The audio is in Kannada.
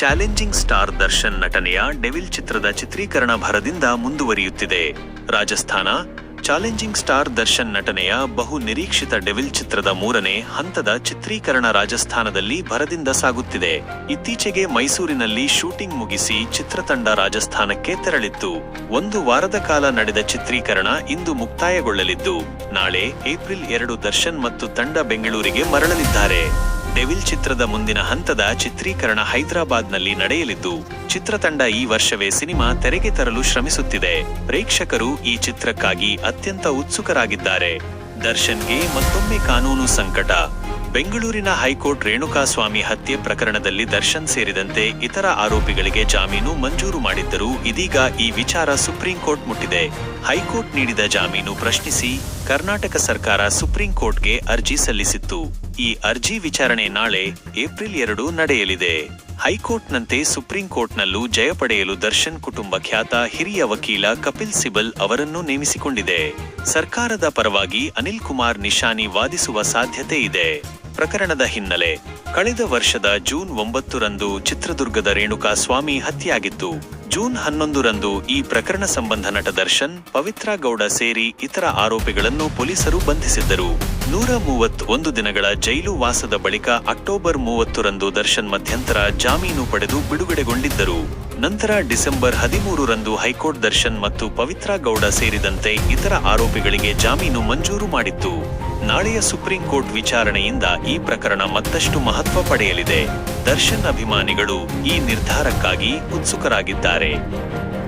ಚಾಲೆಂಜಿಂಗ್ ಸ್ಟಾರ್ ದರ್ಶನ್ ನಟನೆಯ ಡೆವಿಲ್ ಚಿತ್ರದ ಚಿತ್ರೀಕರಣ ಭರದಿಂದ ಮುಂದುವರಿಯುತ್ತಿದೆ. ರಾಜಸ್ಥಾನ, ಚಾಲೆಂಜಿಂಗ್ ಸ್ಟಾರ್ ದರ್ಶನ್ ನಟನೆಯ ಬಹು ನಿರೀಕ್ಷಿತ ಡೆವಿಲ್ ಚಿತ್ರದ ಮೂರನೇ ಹಂತದ ಚಿತ್ರೀಕರಣ ರಾಜಸ್ಥಾನದಲ್ಲಿ ಭರದಿಂದ ಸಾಗುತ್ತಿದೆ. ಇತ್ತೀಚೆಗೆ ಮೈಸೂರಿನಲ್ಲಿ ಶೂಟಿಂಗ್ ಮುಗಿಸಿ ಚಿತ್ರತಂಡ ರಾಜಸ್ಥಾನಕ್ಕೆ ತೆರಳಿತ್ತು. ಒಂದು ವಾರದ ಕಾಲ ನಡೆದ ಚಿತ್ರೀಕರಣ ಇಂದು ಮುಕ್ತಾಯಗೊಳ್ಳಲಿದ್ದು, ನಾಳೆ ಏಪ್ರಿಲ್ ಎರಡು ದರ್ಶನ್ ಮತ್ತು ತಂಡ ಬೆಂಗಳೂರಿಗೆ ಮರಳಲಿದ್ದಾರೆ. ಡೆವಿಲ್ ಚಿತ್ರದ ಮುಂದಿನ ಹಂತದ ಚಿತ್ರೀಕರಣ ಹೈದರಾಬಾದ್ನಲ್ಲಿ ನಡೆಯಲಿದ್ದು, ಚಿತ್ರತಂಡ ಈ ವರ್ಷವೇ ಸಿನಿಮಾ ತೆರೆಗೆ ತರಲು ಶ್ರಮಿಸುತ್ತಿದೆ. ಪ್ರೇಕ್ಷಕರು ಈ ಚಿತ್ರಕ್ಕಾಗಿ ಅತ್ಯಂತ ಉತ್ಸುಕರಾಗಿದ್ದಾರೆ. ದರ್ಶನ್ಗೆ ಮತ್ತೊಮ್ಮೆ ಕಾನೂನು ಸಂಕಟ. ಬೆಂಗಳೂರಿನ ಹೈಕೋರ್ಟ್ ರೇಣುಕಾಸ್ವಾಮಿ ಹತ್ಯೆ ಪ್ರಕರಣದಲ್ಲಿ ದರ್ಶನ್ ಸೇರಿದಂತೆ ಇತರ ಆರೋಪಿಗಳಿಗೆ ಜಾಮೀನು ಮಂಜೂರು ಮಾಡಿದ್ದರೂ ಇದೀಗ ಈ ವಿಚಾರ ಸುಪ್ರೀಂ ಕೋರ್ಟ್ ಮುಟ್ಟಿದೆ. ಹೈಕೋರ್ಟ್ ನೀಡಿದ ಜಾಮೀನು ಪ್ರಶ್ನಿಸಿ, ಕರ್ನಾಟಕ ಸರ್ಕಾರ ಸುಪ್ರೀಂ ಕೋರ್ಟ್ಗೆ ಅರ್ಜಿ ಸಲ್ಲಿಸಿತ್ತು. ಈ ಅರ್ಜಿ ವಿಚಾರಣೆ ನಾಳೆ ಏಪ್ರಿಲ್ ಎರಡು ನಡೆಯಲಿದೆ. ಹೈಕೋರ್ಟ್ನಂತೆ ಸುಪ್ರೀಂ ಕೋರ್ಟ್ನಲ್ಲೂ ಜಯ ಪಡೆಯಲು ದರ್ಶನ್ ಕುಟುಂಬ ಖ್ಯಾತ ಹಿರಿಯ ವಕೀಲ ಕಪಿಲ್ ಸಿಬಲ್ ಅವರನ್ನು ನೇಮಿಸಿಕೊಂಡಿದೆ. ಸರ್ಕಾರದ ಪರವಾಗಿ ಅನಿಲ್ ಕುಮಾರ್ ನಿಶಾನಿ ವಾದಿಸುವ ಸಾಧ್ಯತೆ ಇದೆ. ಪ್ರಕರಣದ ಹಿನ್ನೆಲೆ, ಕಳೆದ ವರ್ಷದ ಜೂನ್ ಒಂಬತ್ತರಂದು ಚಿತ್ರದುರ್ಗದ ರೇಣುಕಾ ಸ್ವಾಮಿ ಹತ್ಯೆಯಾಗಿತ್ತು. ಜೂನ್ ಹನ್ನೊಂದರಂದು ಈ ಪ್ರಕರಣ ಸಂಬಂಧ ನಟ ದರ್ಶನ್, ಪವಿತ್ರ ಗೌಡ ಸೇರಿ ಇತರ ಆರೋಪಿಗಳನ್ನು ಪೊಲೀಸರು ಬಂಧಿಸಿದ್ದರು. ನೂರ ಮೂವತ್ತೊಂದು ದಿನಗಳ ಜೈಲು ವಾಸದ ಬಳಿಕ ಅಕ್ಟೋಬರ್ ಮೂವತ್ತರಂದು ದರ್ಶನ್ ಮಧ್ಯಂತರ ಜಾಮೀನು ಪಡೆದು ಬಿಡುಗಡೆಗೊಂಡಿದ್ದರು. ನಂತರ ಡಿಸೆಂಬರ್ ಹದಿಮೂರರಂದು ಹೈಕೋರ್ಟ್ ದರ್ಶನ್ ಮತ್ತು ಪವಿತ್ರ ಗೌಡ ಸೇರಿದಂತೆ ಇತರ ಆರೋಪಿಗಳಿಗೆ ಜಾಮೀನು ಮಂಜೂರು ಮಾಡಿತ್ತು. ನಾಳೆಯ ಸುಪ್ರೀಂ ಕೋರ್ಟ್ ವಿಚಾರಣೆಯಿಂದ ಈ ಪ್ರಕರಣ ಮತ್ತಷ್ಟು ಮಹತ್ವ ಪಡೆಯಲಿದೆ. ದರ್ಶನ್ ಅಭಿಮಾನಿಗಳು ಈ ನಿರ್ಧಾರಕ್ಕಾಗಿ ಉತ್ಸುಕರಾಗಿದ್ದಾರೆ. day.